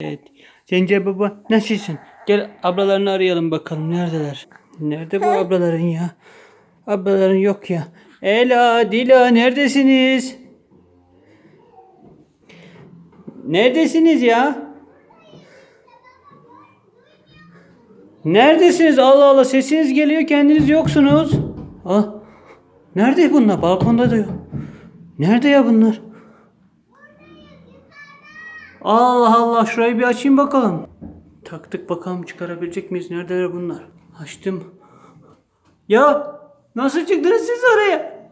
Evet. Sence baba nasılsın? Gel ablalarını arayalım bakalım neredeler? Nerede bu ablaların ya? Ablaların yok ya. Ela, Dila neredesiniz? Neredesiniz ya? Neredesiniz? Allah Allah sesiniz geliyor kendiniz yoksunuz. Ah. Nerede bunlar? Balkonda da yok. Nerede ya bunlar? Allah Allah şurayı bir açayım bakalım. Taktık bakalım çıkarabilecek miyiz? Neredeler bunlar? Açtım. Ya nasıl çıktınız siz oraya?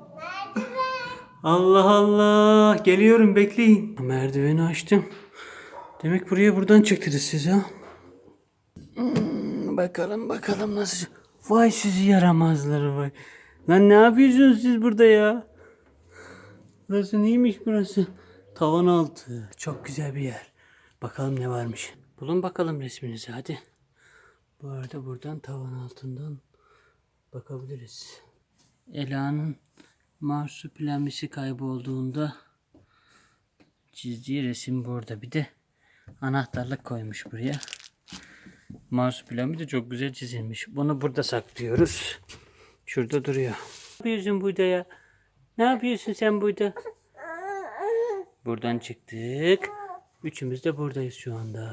Allah Allah. Geliyorum bekleyin. Merdiveni açtım. Demek buraya buradan çıktınız siz ha. Hmm, bakalım bakalım nasıl. Vay sizi yaramazları vay. Lan ne yapıyorsunuz siz burada ya? Burası neymiş burası? Tavan altı. Çok güzel bir yer. Bakalım ne varmış. Bulun bakalım resminizi hadi. Bu arada buradan tavan altından bakabiliriz. Ela'nın marsupilami kaybolduğunda çizdiği resim burada. Bir de anahtarlık koymuş buraya. Marsupilami de çok güzel çizilmiş. Bunu burada saklıyoruz. Şurada duruyor. Ne yapıyorsun burada ya? Ne yapıyorsun sen burada? Buradan çıktık. Üçümüz de buradayız şu anda.